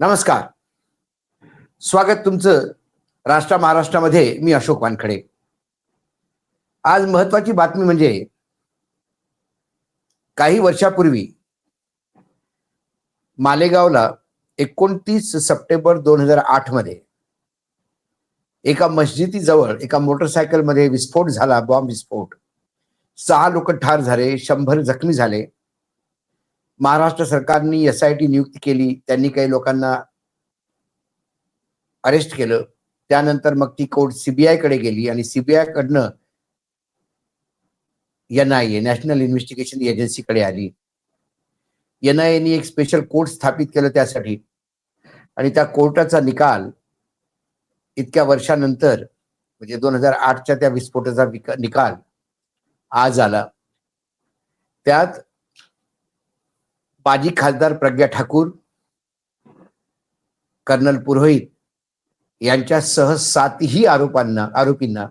नमस्कार. स्वागत तुमचं राष्ट्र महाराष्ट्रामध्ये मी अशोक वानखडे. आज महत्वाची बातमी म्हणजे काही वर्षापूर्वी मालेगावला एकोणतीस सप्टेंबर दोन हजार आठमध्ये एका मस्जिदीजवळ एका मोटरसायकलमध्ये विस्फोट झाला बॉम्ब विस्फोट. सहा लोक ठार झाले शंभर जखमी झाले. महाराष्ट्र सरकारने एस आय टी नियुक्ती केली त्यांनी काही लोकांना अरेस्ट केलं. त्यानंतर मग ती कोर्ट सीबीआयकडे गेली आणि सीबीआय कडनं N I A national investigation एजन्सीकडे आली. एन आय एनी एक स्पेशल कोर्ट स्थापित केलं त्यासाठी. आणि त्या कोर्टाचा निकाल इतक्या वर्षानंतर म्हणजे दोन हजार आठच्या त्या विस्फोटाचा निकाल आज आला. त्यात माजी खासदार प्रज्ञा ठाकूर कर्नल पुरोहित यांच्यासह सातही आरोपांना आरोपींना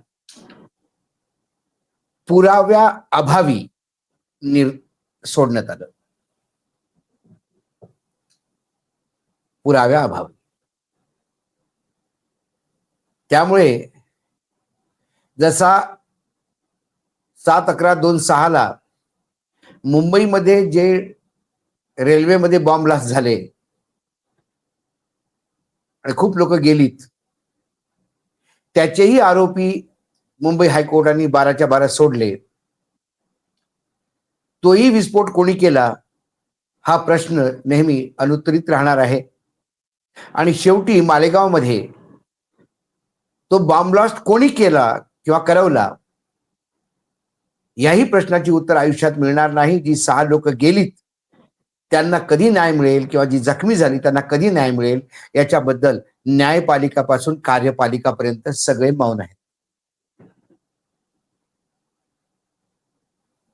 पुराव्या अभावी निर सोडण्यात आलं. पुराव्या अभावी. त्यामुळे जसा सात अकरा दोन सहाला मुंबईमध्ये जे रेल्वेमध्ये बॉम्ब ब्लास्ट झाले. आणि खूप लोक गेलीत. त्याचेही आरोपी मुंबई हायकोर्टाने बाराच्या बारा सोडले. तोही विस्फोट कोणी केला? हा प्रश्न नेहमी अनुत्तरित राहणार आहे. आणि शेवटी मालेगावमध्ये तो बॉम्ब ब्लास्ट कोणी केला किंवा करवला? याही प्रश्नाची उत्तर आयुष्यात मिळणार नाही जी सहा लोक गेलीत. त्यांना कधी न्याय मिळेल किंवा जी जखमी झाली त्यांना कधी न्याय मिळेल याच्याबद्दल न्यायपालिकापासून कार्यपालिकापर्यंत सगळे मौन आहेत.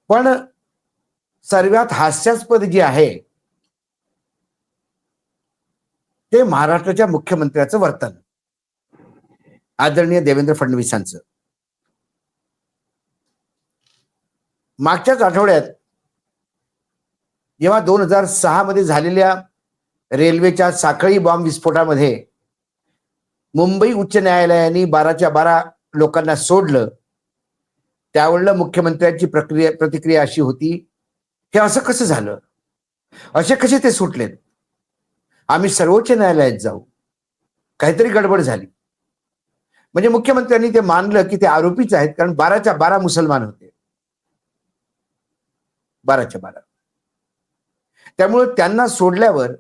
पण सर्वात हास्यास्पद जे आहे ते महाराष्ट्राच्या मुख्यमंत्र्याचं वर्तन. आदरणीय देवेंद्र फडणवीसांचं. मागच्याच आठवड्यात जेव्हा दोन हजार सहा मध्ये झालेल्या रेल्वेच्या साखळी बॉम्ब विस्फोटामध्ये मुंबई उच्च न्यायालयाने बाराच्या बारा लोकांना सोडलं त्यावेळेला मुख्यमंत्र्यांची प्रक्रिया प्रतिक्रिया अशी होती हे असं कसं झालं? असे कसे ते सुटलेत? आम्ही सर्वोच्च न्यायालयात जाऊ. काहीतरी गडबड झाली. म्हणजे मुख्यमंत्र्यांनी ते मानलं की ते आरोपीच आहेत कारण बाराच्या बारा मुसलमान होते. बाराच्या बारा. त्यामुळे त्यांना सोडल्यावर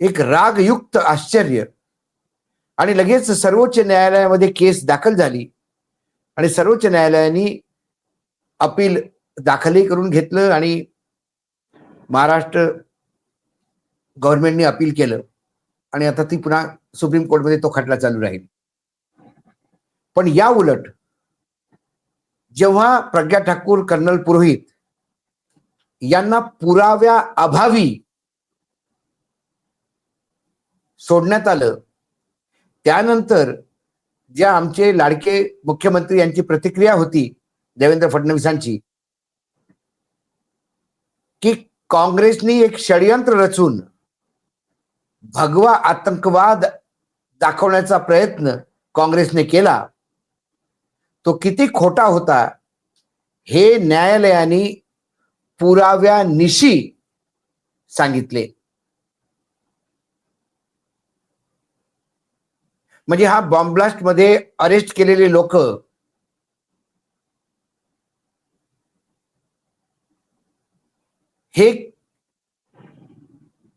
एक रागयुक्त आश्चर्य. आणि लगेच सर्वोच्च न्यायालयामध्ये केस दाखल झाली. आणि सर्वोच्च न्यायालयाने अपील दाखलही करून घेतलं आणि महाराष्ट्र गव्हर्नमेंटने अपील केलं. आणि आता ती पुन्हा सुप्रीम कोर्टमध्ये तो खटला चालू राहील. पण या उलट जेव्हा प्रज्ञा ठाकूर कर्नल पुरोहित यांना पुराव्या अभावी सोडण्यात आलं. त्यानंतर ज्या आमचे लाडके मुख्यमंत्री यांची प्रतिक्रिया होती देवेंद्र फडणवीसांची की काँग्रेसनी एक षडयंत्र रचून भगवा आतंकवाद दाखवण्याचा प्रयत्न काँग्रेसने केला तो किती खोटा होता हे न्यायालयाने पुराव्यानिशी सांगितले. म्हणजे हा बॉम्ब्लास्टमध्ये अरेस्ट केलेले लोक हे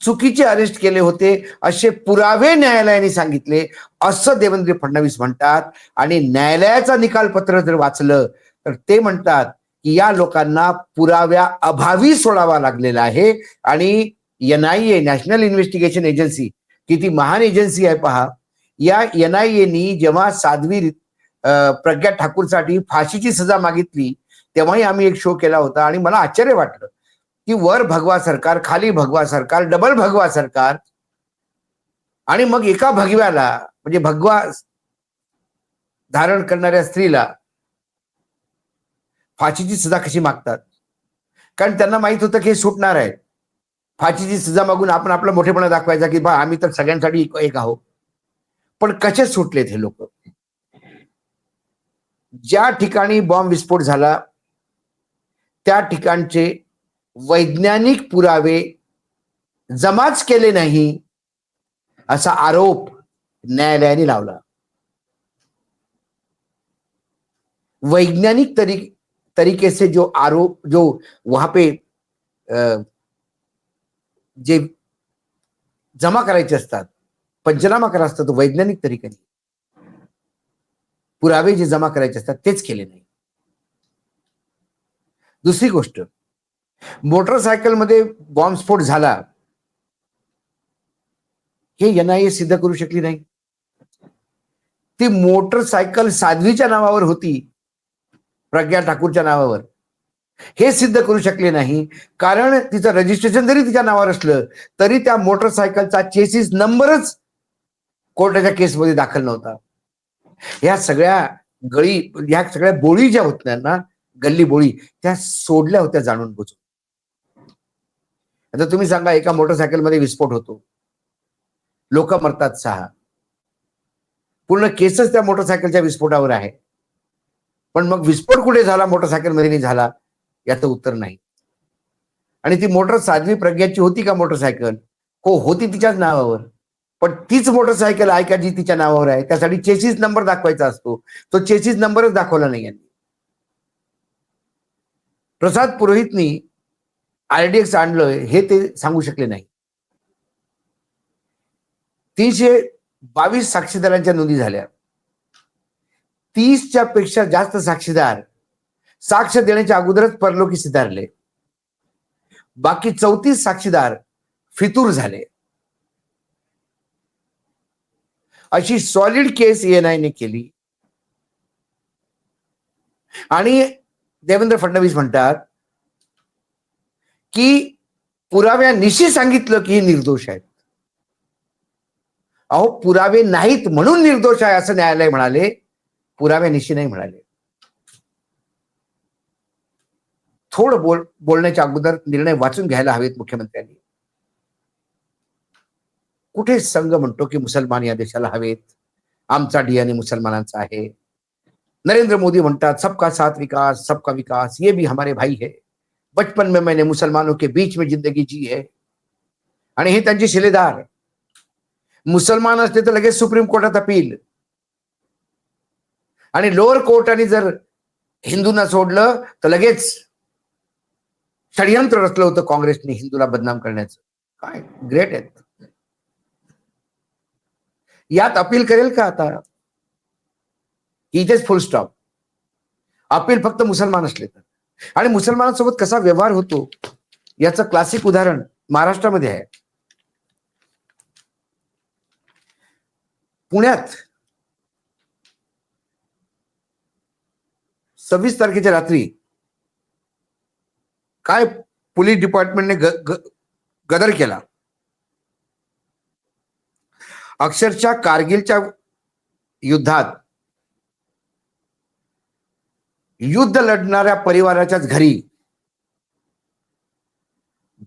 चुकीचे अरेस्ट केले होते असे पुरावे न्यायालयाने सांगितले असं देवेंद्र फडणवीस म्हणतात. आणि न्यायालयाचा निकाल पत्र जर वाचलं तर ते म्हणतात की या लोकांना पुराव्या अभावी सोडावा लागलेला आहे. आणि N I A national investigation agency किती महान एजन्सी आहे पहा. या एन आय एनी जेव्हा साध्वी प्रज्ञा ठाकूरसाठी फाशीची सजा मागितली तेव्हाही आम्ही एक शो केला होता. आणि मला आश्चर्य वाटलं की वर भगवा सरकार खाली भगवा सरकार डबल भगवा सरकार. आणि मग एका भगव्याला म्हणजे भगवा धारण करणाऱ्या स्त्रीला फाशीची सजा कशी मागतात? कारण त्यांना माहीत होतं की हे सुटणार आहे फाशीची सजा मागून आपण आपला मोठेपणा दाखवायचा की बा आम्ही तर सगळ्यांसाठी एक- एक आहोत. पण कसे सुटलेत हे लोक? ज्या ठिकाणी बॉम्ब विस्फोट झाला त्या ठिकाणचे वैज्ञानिक पुरावे जमाच केले नाही असा आरोप न्यायालयाने लावला. वैज्ञानिक तरी तरीके से जो आरोप जो वहां पे जे जमा करायचे असतात पंचनामा करा असतात वैज्ञानिक तरीक्याने पुरावे जे जमा करायचे असतात तेच केले नाही. दुसरी गोष्ट मोटरसायकलमध्ये बॉम्बस्फोट झाला हे एनआयए सिद्ध करू शकली नाही. ती मोटरसायकल साध्वीच्या नावावर होती. प्रज्ञा ठाकूरच्या नावावर. हे सिद्ध करू शकले नाही. कारण तिचं रजिस्ट्रेशन जरी तिच्या नावावर असलं तरी त्या मोटरसायकलचा चेसिस नंबरच कोर्टाच्या केसमध्ये दाखल नव्हता. ह्या सगळ्या गळी ह्या सगळ्या बोळी ज्या होत्या ना गल्ली बोळी त्या सोडल्या होत्या जाणून बुजून. आता तुम्ही सांगा एका मोटरसायकलमध्ये विस्फोट होतो. लोक मरतात सहा. पूर्ण केसच त्या मोटरसायकलच्या विस्फोटावर आहे. पण मग विस्फोट कुठे झाला? मोटरसायकलमध्ये नाही झाला. याचं उत्तर नाही. आणि ती मोटर साध्वी प्रज्ञाची होती का मोटरसायकल? हो होती तिच्याच नावावर. पण तीच मोटरसायकल आहे का जी तिच्या नावावर आहे? त्यासाठी चेसिस नंबर दाखवायचा असतो. तो चेसिस नंबरच दाखवला नाही यांनी. प्रसाद पुरोहितनी आरडीएक्स आणलं हे ते सांगू शकले नाही. तीनशे बावीस साक्षीदारांच्या नोंदी झाल्या. तीसच्या पेक्षा जास्त साक्षीदार साक्ष देण्याच्या अगोदरच परलोकी सिधारले. बाकी चौतीस साक्षीदार फितूर झाले. अशी सॉलिड केस एनआयने केली. आणि देवेंद्र फडणवीस म्हणतात की पुराव्यानिशी सांगितलं की हे निर्दोष आहेत. अहो पुरावे नाहीत म्हणून निर्दोष आहे असं न्यायालय म्हणाले. पुराव्यानिशी नाही म्हणाले थोडं बोल बोलण्याच्या अगोदर निर्णय वाचून घ्यायला हवेत मुख्यमंत्र्यांनी. कुठे संघ म्हणतो की मुसलमान या देशाला हवेत? आमचा डीएनए मुसलमानांचा आहे. नरेंद्र मोदी म्हणतात सबका साथ विकास सबका विकास ये भी हमारे भाई है. बचपन में मैंने मुसलमानों के बीच में जिंदगी जी है. आणि हे त्यांचे शिलेदार. मुसलमान असते तर लगेच सुप्रीम कोर्टात अपील. आणि लोअर कोर्टाने जर हिंदूंना सोडलं तर लगेच षडयंत्र रचलं होतं काँग्रेसने हिंदूला बदनाम करण्याचं. काय ग्रेट आहेत. यात अपील करेल का आता? इथेच फुल स्टॉप अपील फक्त मुसलमान असले तर. आणि मुसलमानांसोबत कसा व्यवहार होतो याचं क्लासिक उदाहरण महाराष्ट्रामध्ये आहे. पुण्यात सव्वीस तारखेच्या रात्री काय पोलीस डिपार्टमेंटने ग- ग- गदर केला? अक्षरशः कारगिलच्या युद्धात युद्ध लढणाऱ्या परिवाराच्याच घरी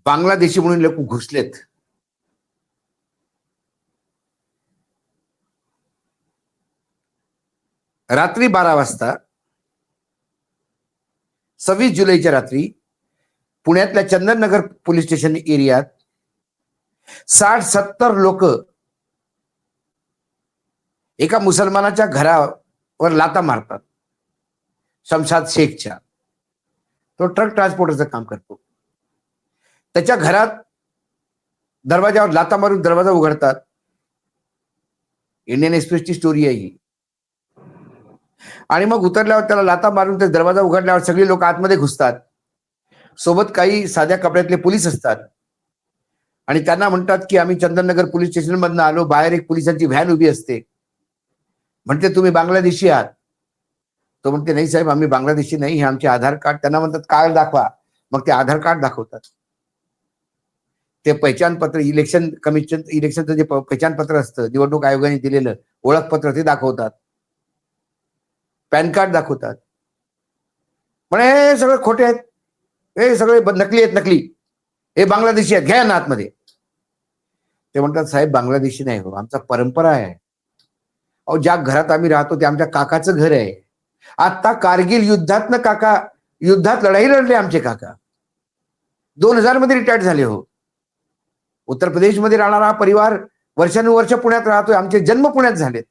बांगलादेशी म्हणून लोक घुसलेत. रात्री बारा वाजता सव्वीस जुलैच्या रात्री पुण्यातल्या चंदननगर पोलीस स्टेशन एरियात साठ सत्तर लोक एका मुसलमानाच्या घरावर लाता मारतात शमशाद शेखच्या. तो ट्रक ट्रान्सपोर्टरचं काम करतो. त्याच्या घरात दरवाजावर लाता मारून दरवाजा उघडतात. इंडियन एक्सप्रेसची स्टोरी आहे ही. आणि मग उतरल्यावर त्याला लाता मारून ते दरवाजा उघडल्यावर सगळी लोक आतमध्ये घुसतात. सोबत काही साध्या कपड्यातले पोलीस असतात. आणि त्यांना म्हणतात की आम्ही चंदननगर पोलीस स्टेशन मधनं आलो. बाहेर एक पोलिसांची व्हॅन उभी असते. म्हणते तुम्ही बांगलादेशी आहात. तो म्हणते नाही साहेब आम्ही बांगलादेशी नाही. हे आमचे आधार कार्ड. त्यांना म्हणतात कार्ड दाखवा. मग ते आधार कार्ड दाखवतात. ते पहचानपत्र इलेक्शन कमिशन इलेक्शनचं जे प- पहिचान पत्र असतं निवडणूक आयोगाने दिलेलं ओळखपत्र ते दाखवतात. पॅन कार्ड दाखवतात. पण हे सगळे खोटे आहेत. हे सगळे नकली आहेत नकली. हे बांगलादेशी आहेत. घ्या ना आतमध्ये. ते म्हणतात साहेब बांगलादेशी नाही हो. आमचा परंपरा आहे. अहो ज्या घरात आम्ही राहतो ते आमच्या काकाचं घर आहे. आता कारगिल युद्धात ना काका युद्धात लढाई लढले आमचे काका. दोन हजारमध्ये रिटायर्ड झाले हो. उत्तर प्रदेशमध्ये राहणारा हा परिवार वर्षानुवर्ष पुण्यात राहतोय. आमचे जन्म पुण्यात झालेत.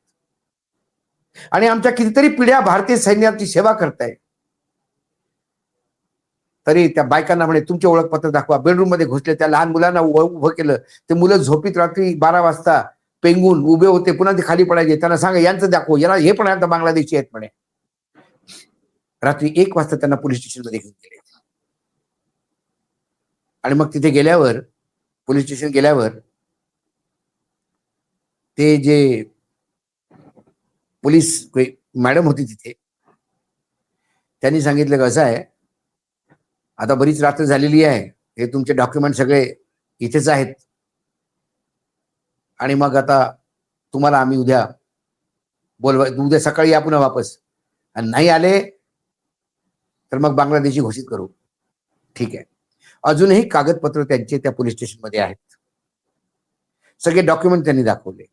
आणि आमच्या कितीतरी पिढ्या भारतीय सैन्याची सेवा करताय. तरी त्या बायकांना म्हणे तुमचे ओळखपत्र दाखवा. बेडरूममध्ये घुसले त्या लहान मुलांना उभं केलं. ते मुलं झोपीत रात्री बारा वाजता पेंगून उभे होते पुन्हा ते खाली पडायचे. त्यांना सांगा यांचं दाखव. याला हे पण आता बांगलादेशी आहेत म्हणे. रात्री एक वाजता त्यांना पोलीस स्टेशनमध्ये घेऊन गेले. आणि मग तिथे गेल्यावर पोलीस स्टेशन गेल्यावर ते जे पोलीस मॅडम होती तिथे. त्यांनी सांगितलं कसं आहे आता बरीच रात्र झालेली आहे हे तुमचे डॉक्युमेंट सगळे इथेच आहेत. आणि मग आता तुम्हाला आम्ही उद्या बोलवा उद्या सकाळी या पुन्हा वापस. आणि नाही आले तर मग बांगलादेशी घोषित करू. ठीक आहे. अजूनही कागदपत्र त्यांचे त्या पोलीस स्टेशनमध्ये आहेत. सगळे डॉक्युमेंट त्यांनी दाखवले.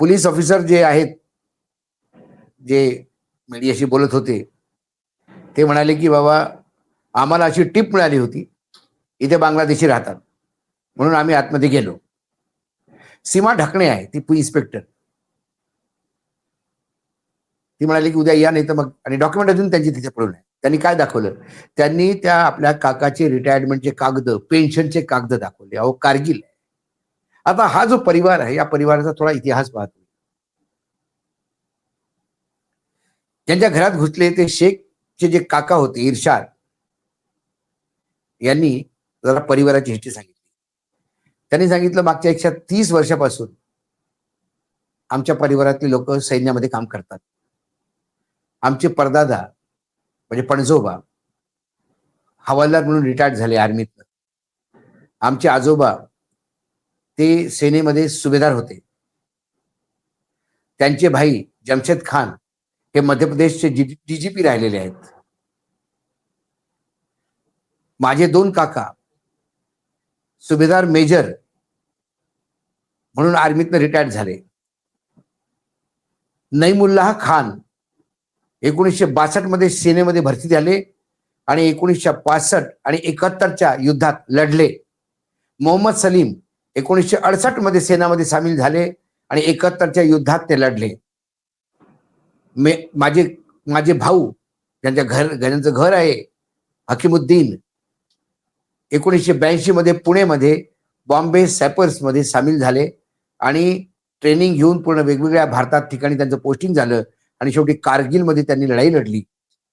पोलीस ऑफिसर जे आहेत जे मीडियाशी बोलत होते ते म्हणाले की बाबा आम्हाला अशी टीप मिळाली होती. इथे बांगलादेशी राहतात. म्हणून आम्ही आतमध्ये गेलो. सीमा ढकणे आहे ती इन्स्पेक्टर. ती म्हणाली की उद्या या नाही तर मग आणि डॉक्युमेंट अजून त्यांची तिथे पडून आहे. त्यांनी काय दाखवलं? त्यांनी त्या आपल्या काकाचे रिटायरमेंटचे कागद पेन्शनचे कागद दाखवले. अहो कारगिल आहे. आता हा जो परिवार आहे या परिवाराचा थोडा इतिहास पाहतो. ज्यांच्या घरात घुसले ते शेखचे जे काका होते इर्शाद यांनी जरा परिवाराची हिस्ट्री सांगितली. त्यांनी सांगितलं मागच्या एकशे तीस वर्षापासून आमच्या परिवारातले लोक सैन्यामध्ये काम करतात. आमचे परदादा म्हणजे पणजोबा हवालदार म्हणून रिटायर्ड झाले आर्मीतनं आमचे आजोबा ते सेनेमध्ये सुभेदार होते. त्यांचे भाई जमशेद खान हे मध्य प्रदेशचे डीजीपी राहिलेले आहेत. माझे दोन काका सुभेदार मेजर म्हणून आर्मीतनं रिटायर्ड झाले. नईमुल्लाह खान एकोणीसशे बासष्टमध्ये सेनेमध्ये भरती झाले आणि एकोणीसशे पासष्ट आणि एकाहत्तरच्या युद्धात लढले. मोहम्मद सलीम एकोणीसशे अडसष्टमध्ये सेनामध्ये सामील झाले आणि एकाहत्तरच्या युद्धात ते लढले. मे माझे माझे भाऊ ज्यांच्या घर ज्यांचं घर आहे हकीमुद्दीन एकोणीसशे ब्याऐंशी मध्ये पुणेमध्ये बॉम्बे सॅपर्समध्ये सामील झाले आणि ट्रेनिंग घेऊन पूर्ण वेगवेगळ्या भारतात ठिकाणी त्यांचं पोस्टिंग झालं आणि शेवटी कारगिलमध्ये त्यांनी लढाई लढली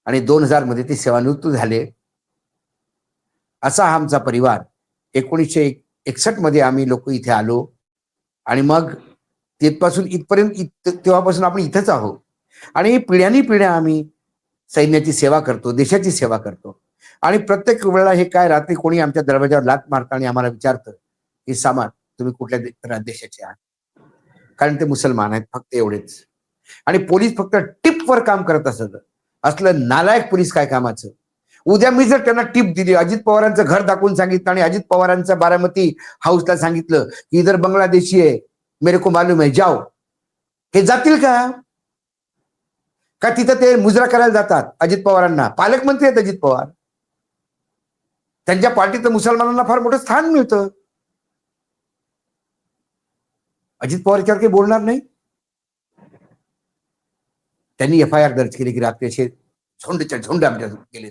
आणि दोन हजारमध्ये ते सेवानिवृत्त झाले. असा हा आमचा परिवार. एकोणीसशे एकसष्टमध्ये आम्ही लोक इथे आलो आणि मग तिथपासून इथपर्यंत इत तेव्हापासून आपण इथंच आहोत. आणि पिढ्यानी पिढ्या आम्ही सैन्याची सेवा करतो देशाची सेवा करतो. आणि प्रत्येक वेळेला हे काय रात्री कोणी आमच्या दरवाजावर लात मारतं आणि आम्हाला विचारतं की सामान तुम्ही कुठल्या देशाचे आहात? कारण ते मुसलमान आहेत फक्त एवढेच. आणि पोलीस फक्त टिपवर काम करत असत. असलं नालायक पोलीस काय कामाचं? उद्या मी जर त्यांना टिप दिली अजित पवारांचं घर दाखवून सांगितलं आणि अजित पवारांचं बारामती हाऊसला सांगितलं की इधर बांगलादेशी आहे मेरे को मालूम आहे जाओ. हे जातील का? का तिथं ते मुजरा करायला जातात अजित पवारांना? पालकमंत्री आहेत अजित पवार. त्यांच्या पार्टीत मुसलमानांना फार मोठं स्थान मिळतं. अजित पवार याच्यावर काही बोलणार नाही. त्यांनी एफ आय आर दर्ज केली की रात्री असे झोंडच्या झोंड आमच्या गेले.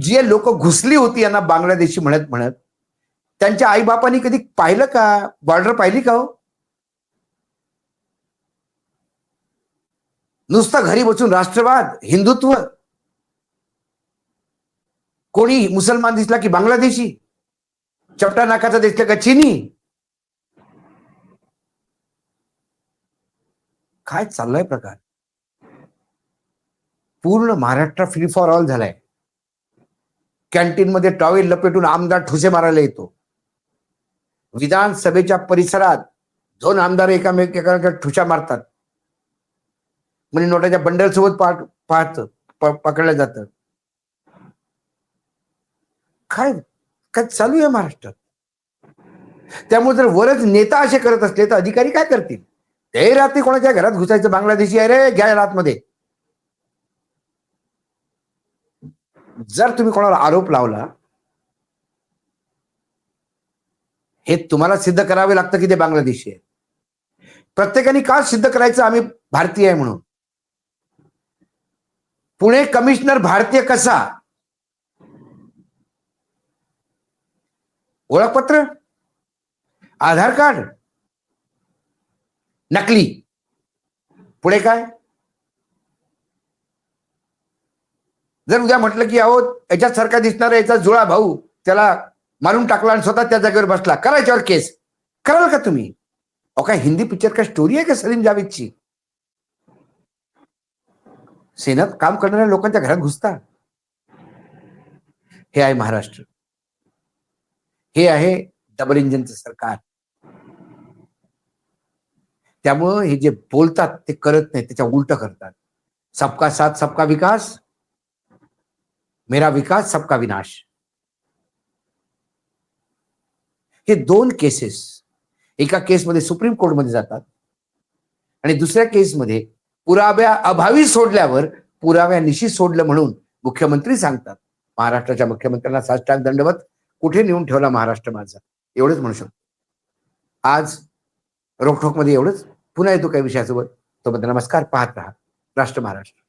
जे लोक घुसली होती यांना बांगलादेशी म्हणत म्हणत त्यांच्या आईबापांनी कधी पाहिलं का? बॉर्डर पाहिली का हो? नुसतं घरी बसून राष्ट्रवाद हिंदुत्व. कोणी मुसलमान दिसला की बांगलादेशी? चपटा नाकाचा दिसला का चिनी? काय चाललाय प्रकार? पूर्ण महाराष्ट्र फ्री फॉर ऑल झालाय. कॅन्टीन मध्ये टॉवेल लपेटून आमदार ठुसे मारायला येतो. विधानसभेच्या परिसरात दोन आमदार एकमेकांच्या ठुशा मारतात. म्हणजे नोटाच्या बंडल सोबत पाहत पकडलं जातं काय काय चालू आहे महाराष्ट्रात? त्यामुळे जर वरच नेता असे करत असले तर अधिकारी काय करतील? ते रात्री कोणाच्या घरात घुसायचं? बांगलादेशी आहे रे घ्या रातमध्ये. जर तुम्ही कोणाला आरोप लावला हे तुम्हाला सिद्ध करावे लागतं की ते बांगलादेशी आहे. प्रत्येकाने का सिद्ध करायचं? आम्ही भारतीय आहे म्हणून. पुणे कमिशनर भारतीय कसा? ओळखपत्र? आधार कार्ड? नकली? पुढे काय? जर उद्या म्हटलं की अहो याच्यात सारखा दिसणारा याचा जुळा भाऊ त्याला मारून टाकला आणि स्वतः त्या जागेवर बसला करायच्यावर केस. कराल का तुम्ही? अहो काय हिंदी पिक्चर काय स्टोरी आहे का सलीम जावेदची? सेनात काम करणाऱ्या लोकांच्या घरात घुसता हे आहे महाराष्ट्र. हे आहे डबल इंजिनचं सरकार. त्यामुळं हे जे बोलतात ते करत नाही त्याच्या उलट करतात. सबका साथ सबका विकास. मेरा विकास सबका विनाश. हे दोन केसेस एका केसमध्ये सुप्रीम कोर्टमध्ये जातात. आणि दुसऱ्या केसमध्ये पुराव्या अभावी सोडल्यावर पुराव्यानिशी सोडलं म्हणून मुख्यमंत्री सांगतात. महाराष्ट्राच्या मुख्यमंत्र्यांना साष्टांग दंडवत कुठे नेऊन ठेवला महाराष्ट्र माझा? एवढंच म्हणू शकतो. आज रोखोकमध्ये एवढंच. पुन्हा येतो काही विषयासोबत. तोपर्यंत नमस्कार. पाहत राहा. राष्ट्र महाराष्ट्र.